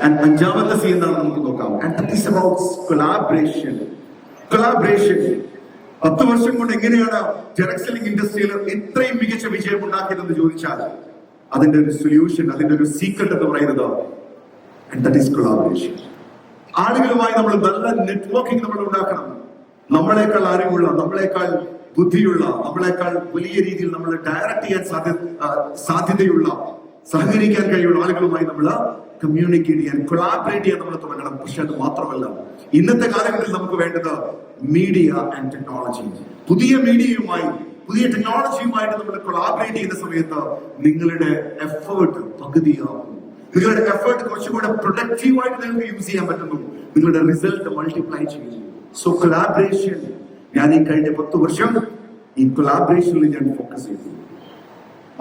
And അഞ്ചാമത്തെ C എന്താണെന്ന് നമുക്ക് നോക്കാം. And that is about collaboration. Collaboration പത്ത് വർഷം കൊണ്ട് എങ്ങനെയാണ് ജെറക്സലിംഗ് ഇൻഡസ്ട്രിയിൽ ഇത്രയും മികച്ച വിജയം ഉണ്ടാക്കിയതെന്ന് ചോദിച്ചാൽ അതിന്റെ ഒരു സൊല്യൂഷൻ അതിന്റെ ഒരു സീക്രട്ട് എന്ന് പറയുന്നത് ആളുകളുമായി നമ്മൾ നല്ല നെറ്റ്വർക്കിംഗ് നമ്മൾ ഉണ്ടാക്കണം. നമ്മളെക്കാൾ അറിവുള്ള നമ്മളെക്കാൾ ബുദ്ധിയുള്ള നമ്മളെക്കാൾ വലിയ രീതിയിൽ നമ്മൾ ഡയറക്റ്റ് ചെയ്യാൻ സാധ്യ ആ, സാധ്യതയുള്ള സഹകരിക്കാൻ കഴിയുള്ള ആളുകളുമായി നമ്മൾ കമ്മ്യൂണിക്കേറ്റ് ചെയ്യാൻ കൊളാബറേറ്റ് ചെയ്യാൻ നമ്മൾ തുടങ്ങണം. പക്ഷെ അത് മാത്രമല്ല ഇന്നത്തെ കാലഘട്ടത്തിൽ നമുക്ക് വേണ്ടത് മീഡിയ ആൻഡ് ടെക്നോളജി പുതിയ മീഡിയയുമായി പുതിയ ടെക്നോളജിയുമായിട്ട് നമ്മൾ കൊളാബറേറ്റ് ചെയ്യുന്ന സമയത്ത് നിങ്ങളുടെ എഫേർട്ട് പകുതിയാകും. നിങ്ങളുടെ എഫേർട്ട് കുറച്ചുകൂടെ പ്രൊഡക്റ്റീവായിട്ട് നിങ്ങൾക്ക് യൂസ് ചെയ്യാൻ പറ്റുന്നു. നിങ്ങളുടെ റിസൾട്ട് മൾട്ടിപ്ലൈ ചെയ്യുന്നു സോ കൊളാബറേഷൻ ഞാൻ ഈ കഴിഞ്ഞ പത്ത് വർഷം ഈ കൊളാബറേഷനിൽ ഞാൻ ഫോക്കസ് ചെയ്തു.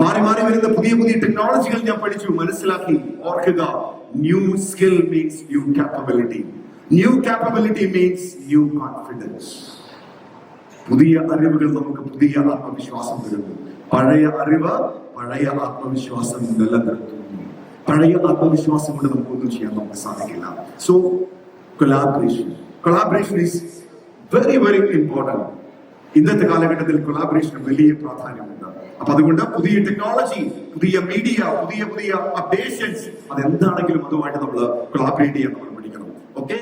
മാറി മാറി വരുന്ന പുതിയ പുതിയ ടെക്നോളജികൾ ഞാൻ പഠിച്ചു. മനസ്സിലാക്കി ഓർക്കുക new skill means new capability new capability means new confidence പുതിയ അറിവുകൾ നമുക്ക് പുതിയ ആത്മവിശ്വാസം തരുന്നു. പഴയ അറിവ് പഴയ ആത്മവിശ്വാസം നിലനിർത്തുന്നു. പഴയ ആത്മവിശ്വാസം കൊണ്ട് നമുക്കൊന്നും ചെയ്യാൻ നമുക്ക് സാധിക്കില്ല. So collaboration collaboration is very very important ഇന്നത്തെ കാലഘട്ടത്തിൽ കൊലാബറേഷൻ വലിയ പ്രാധാന്യമുണ്ട്. അപ്പൊ അതുകൊണ്ട് പുതിയ ടെക്നോളജി പുതിയ മീഡിയ പുതിയ പുതിയ അപ്ഡേഷൻസ് അതെന്താണെങ്കിലും അതുമായിട്ട് നമ്മൾ കൊളാബറേറ്റ് ചെയ്യാൻ നമ്മൾ പഠിക്കണം. ഓക്കെ